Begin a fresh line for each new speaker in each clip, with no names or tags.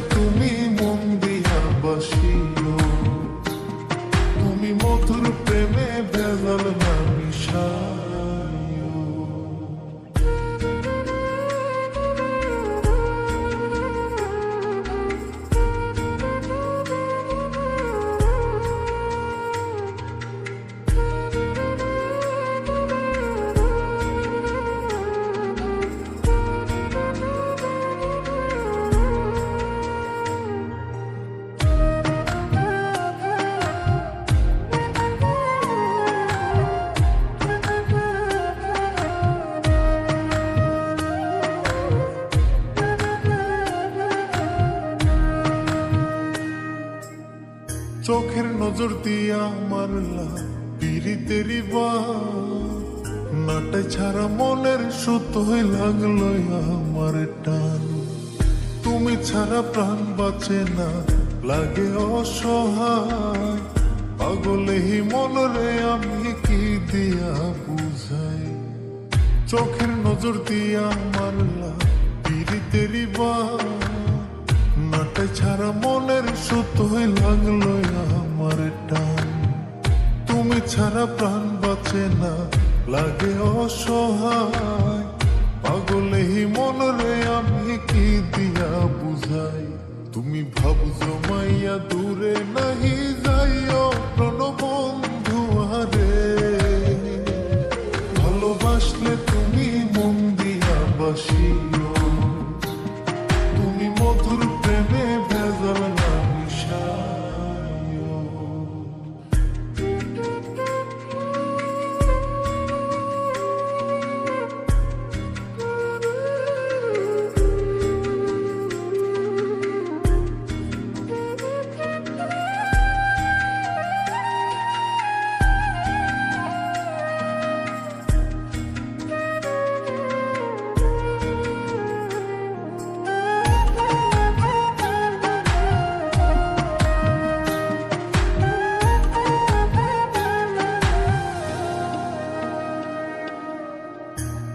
তুমি মন দিয়া বাসিও। তুমি মধুর প্রেমে ভেজাল চোখের নজর দিয়া মারলা পিরিতেরি বা নাটে ছাড়া মনের সুতোই লাগল আমার টান। তুমি ছাড়া প্রাণ বাঁচে না, লাগে অসহায়। পাগলে মনরে আমি কি দিয়া বুঝাই? চোখের নজর দিয়া মারলা পিরিতেরি বা ছাড়া মনের সুতোই লাগল আমার টান। তুমি ছাড়া প্রাণ বাঁচে না, লাগে অসহায়। পাগলে হি মনরে আমি কি দিয়া বুঝাই? তুমি ভাবছ মাইয়া দূরে নাহি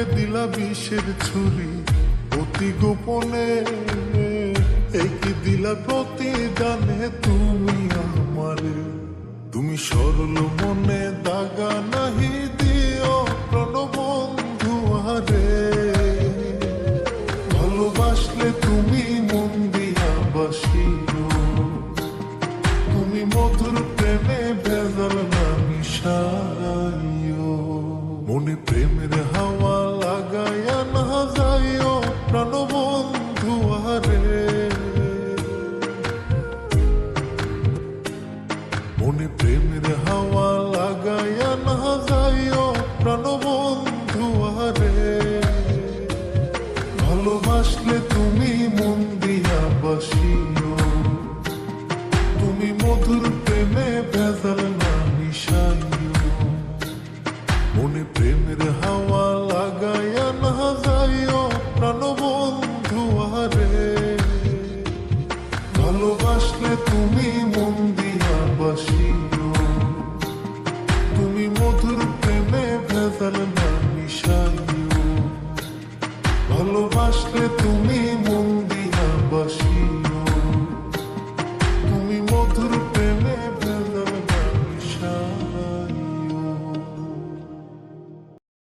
বুকে দিলা বিষের ছুরি। অতি গোপনে একে দিলা প্রতি জানে তুমি আমার? তুমি সরল মনে দাগা তুমি মধুর প্রেমে মনে প্রেমের হাওয়া লাগায়া না যাইও ভালোবাসলে তুমি মন দিয়া বাসিও। তুমি মধুর প্রেমে ভেজাল না মিশাইও। ভালোবাসলে তুমি